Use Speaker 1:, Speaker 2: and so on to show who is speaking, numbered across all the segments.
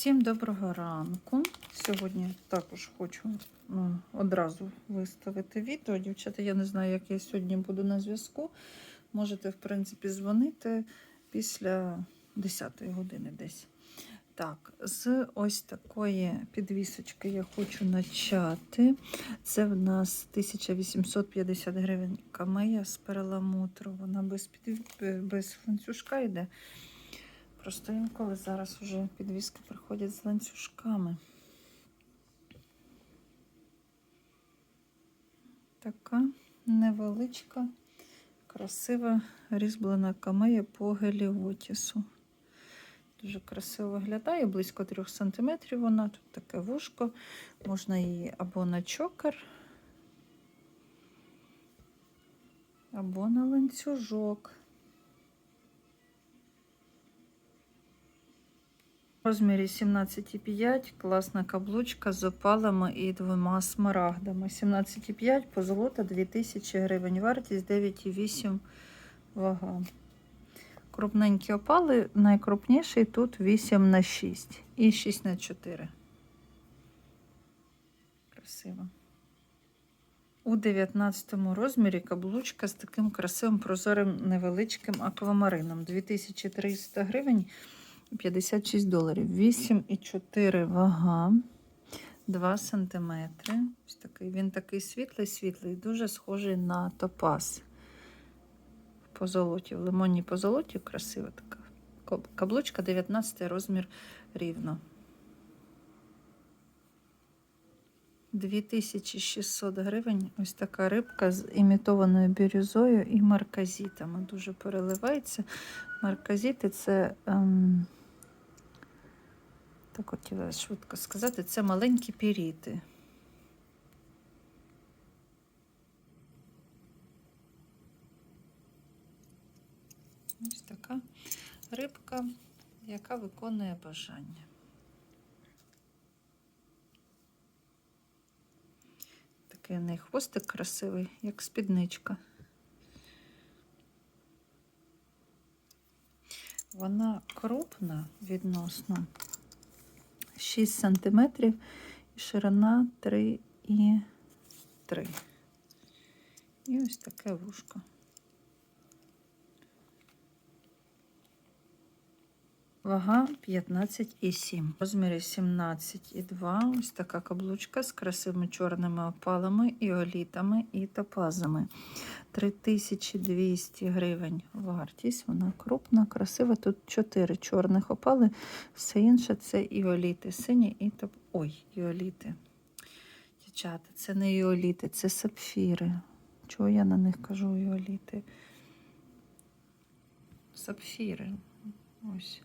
Speaker 1: Всім доброго ранку. Сьогодні також хочу ну, одразу виставити відео. Дівчата, я не знаю, як я сьогодні буду на зв'язку. Можете, в принципі, дзвонити після 10 години десь. Так, з ось такої підвісочки я хочу почати. Це в нас 1850 гривень камея з перламутру. Вона без, під... без ланцюжка йде. Просто інколи зараз вже підвіски приходять з ланцюжками. Така невеличка, красива різьблена камея по геліотісу. Дуже красиво виглядає, близько 3 см вона. Тут таке вушко. Можна її або на чокер, або на ланцюжок. Розмірі 17,5 класна каблучка з опалами і двома смарагдами. 17,5 позолота 2000 гривень. Вартість 9,8 вага. Крупненькі опали, найкрупніший тут 8 на 6 і 6 на 4. Красиво. У 19 розмірі каблучка з таким красивим прозорим невеличким аквамарином. 2300 гривень. 56 доларів. 8,4 вага, 2 см. Ось такий. Він такий світлий-світлий, дуже схожий на топаз. В позолоті, в лимонній позолоті красива така. Каблучка 19 розмір рівно. 2600 гривень. Ось така рибка з імітованою бірюзою і марказітами. Дуже переливається. Марказіти це. Ем... Так хотіла швидко сказати, це маленькі піріти. Ось така рибка, яка виконує бажання. Такий у неї хвостик красивий, як спідничка. Вона крупна відносно. 6 см і ширина 3 і 3. І ось таке вушко. Вага 15,7. В розмірі 17,2. Ось така каблучка з красивими чорними опалами, іолітами і топазами. 3200 гривень вартість. Вона крупна, красива. Тут 4 чорних опали, все інше це іоліти. Сині і топ. Ой, іоліти. Дівчата, це не іоліти, це сапфіри. Чого я на них кажу іоліти? Сапфіри. Ось.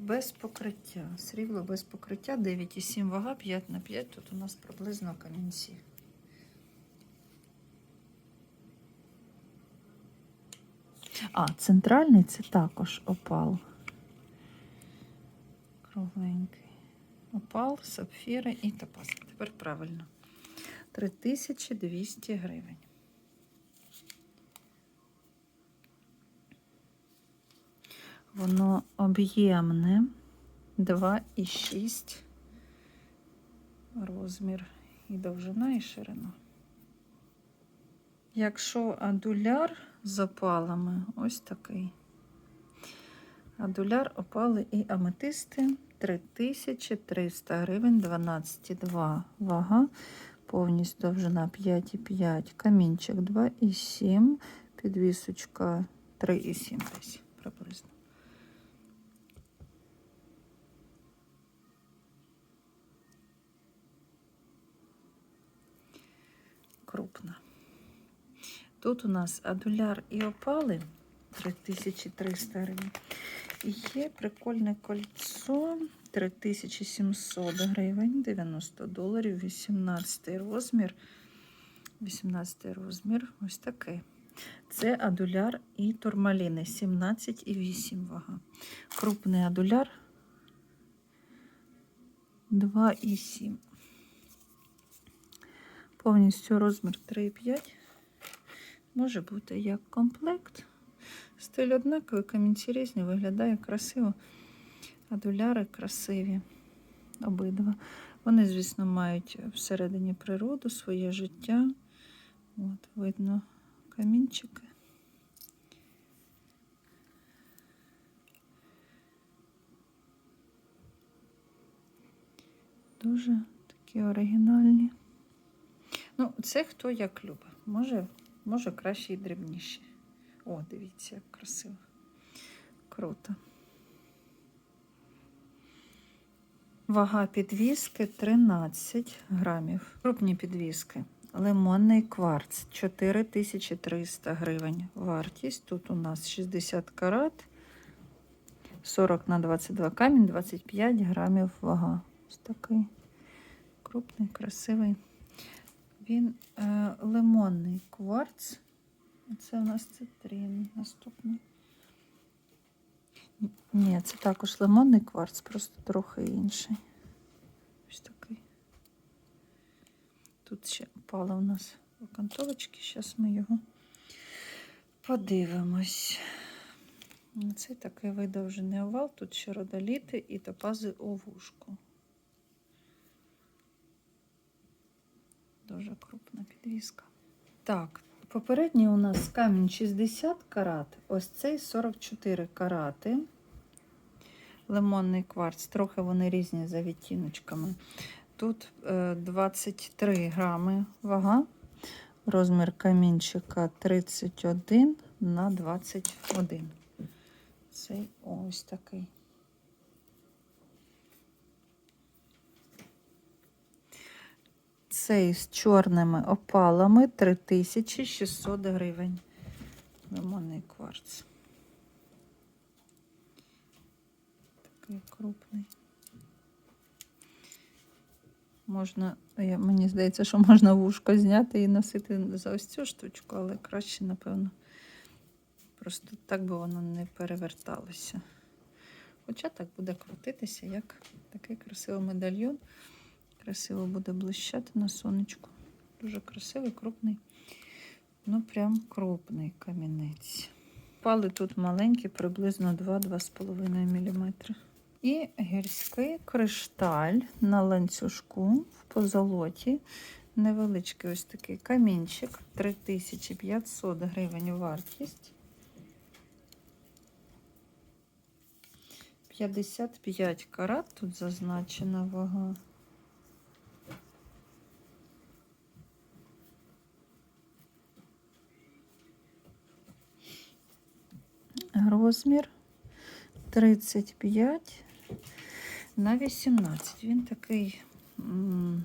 Speaker 1: Без покриття. Срібло без покриття 9,7 вага, 5 на 5. Тут у нас приблизно камінці. А, центральний це також опал. Кругленький. Опал, сапфіри і топаз. Тепер правильно. 3200 гривень. Воно об'ємне 2,6 розмір і довжина, і ширина. Якщо адуляр з опалами, ось такий. Адуляр, опали і аметисти 3300 гривень, 12,2 вага, повністю довжина 5,5, камінчик 2,7, підвісочка 3,7 десь приблизно. Крупна. Тут у нас адуляр і опали 3300 гривень. І є прикольне кольцо 3700 гривень, 90 доларів, 18 розмір. 18 розмір, ось такий. Це адуляр і турмаліни 17,8 вага. Крупний адуляр 2,7. Повністю розмір 3,5. Може бути як комплект. Стиль однаковий, камінці різні, виглядає красиво. А доляри красиві обидва. Вони, звісно, мають всередині природу, своє життя. От, видно камінчики. Дуже такі оригінальні. Ну, це хто як любить. Може, може краще і дрібніше. О, дивіться, як красиво. Круто. Вага підвіски 13 грамів. Крупні підвіски. Лимонний кварц 4300 гривень. Вартість. Тут у нас 60 карат, 40 на 22 камінь, 25 грамів вага. Ось такий крупний, красивий. Він е, лимонний кварц. Це у нас цитрин наступний. Ні, це також лимонний кварц, просто трохи інший. Ось такий. Тут ще впали у нас окантовочки. Зараз ми його подивимось. Це такий видовжений овал. Тут ще родоліти і топази у Дуже крупна підвіска. Так, попередній у нас камінь 60 карат, ось цей 44 карати. Лимонний кварц, трохи вони різні за відтіночками. Тут е, 23 грами вага, розмір камінчика 31 на 21. Цей ось такий. Цей з чорними опалами 3600 гривень. Лимонний кварц. Такий крупний. Можна, мені здається, що можна вушко зняти і носити за ось цю штучку, але краще, напевно, просто так би воно не переверталося. Хоча так буде крутитися, як такий красивий медальйон. Красиво буде блищати на сонечку. Дуже красивий, крупний. Ну, прям крупний камінець. Пали тут маленькі, приблизно 2-2,5 мм. І гірський кришталь на ланцюжку в позолоті. Невеличкий ось такий камінчик. 3500 гривень вартість. 55 карат тут зазначена вага. Розмір 35 на 18. Він такий м,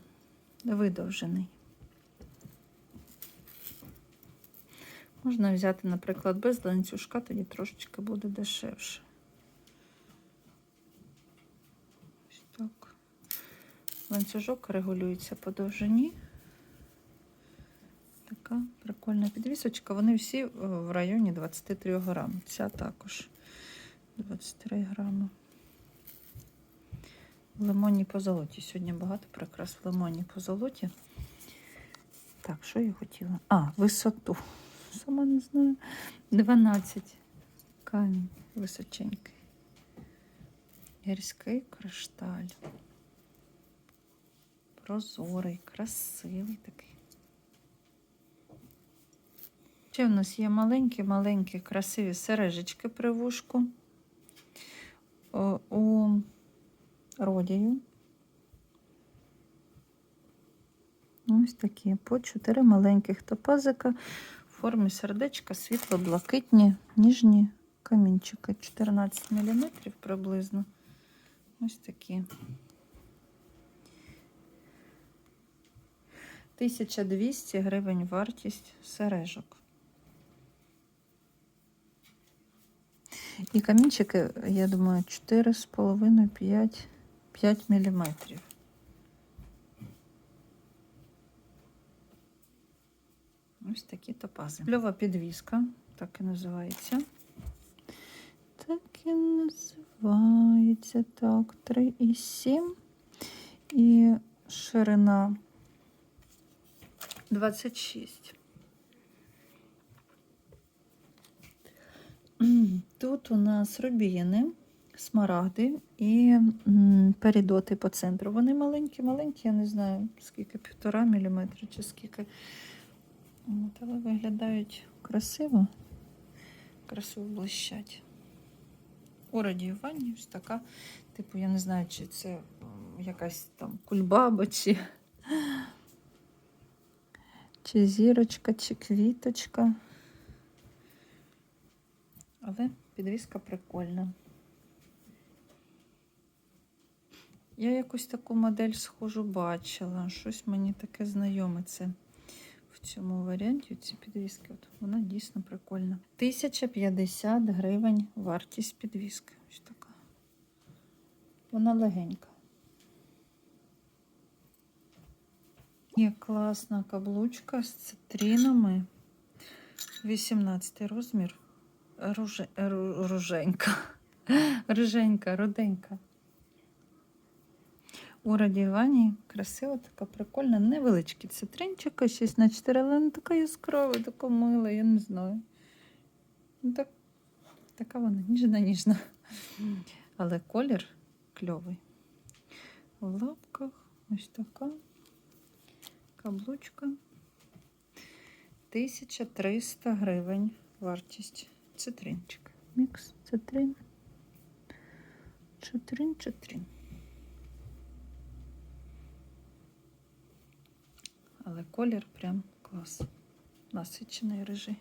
Speaker 1: видовжений. Можна взяти, наприклад, без ланцюжка, тоді трошечки буде дешевше. Ось так. Ланцюжок регулюється по довжині. Прикольна підвісочка. Вони всі е, в районі 23 грам. Ця також 23 грами. Лимонні по золоті. Сьогодні багато прикрас в лимонні по золоті. Так, що я хотіла? А, висоту. Сама не знаю. 12 камінь височенький. Гірський кришталь. Прозорий, красивий такий. Ще в нас є маленькі-маленькі красиві сережечки при вушку у родію. Ось такі по чотири маленьких топазика в формі сердечка, світло-блакитні, ніжні камінчики. 14 мм приблизно. Ось такі. 1200 гривень вартість сережок. І камінчики, я думаю, 4,5-5 5 мм. Ось такі топази. Кльова підвіска, так і називається. Так і називається. Так, 3,7 і ширина 26. Тут у нас рубіни, смарагди і передоти по центру. Вони маленькі-маленькі, я не знаю, скільки, півтора міліметра чи скільки. От, але виглядають красиво, красиво блищать. У радіюванні ось така, типу, я не знаю, чи це якась там кульбаба, чи, чи зірочка, чи квіточка. Але підвіска прикольна. Я якусь таку модель схожу бачила. Щось мені таке знайоме це в цьому варіанті. Ці підвіски. От вона дійсно прикольна. 1050 гривень вартість підвіски. Ось така. Вона легенька. Є класна каблучка з цитринами. 18 розмір. Руже, руженька. Руженька, руденька. У радіюванні красива, така прикольна, невеличкий цитринчик, 6 на 4, але не така яскрава, така мила, я не знаю. Ну, так, така вона ніжна-ніжна. Але колір кльовий. В лапках ось така каблучка. 1300 гривень вартість. Цитринчик. Мікс, цитрин. Цитрин, цитрин. Але колір прям клас. Насичений рижий.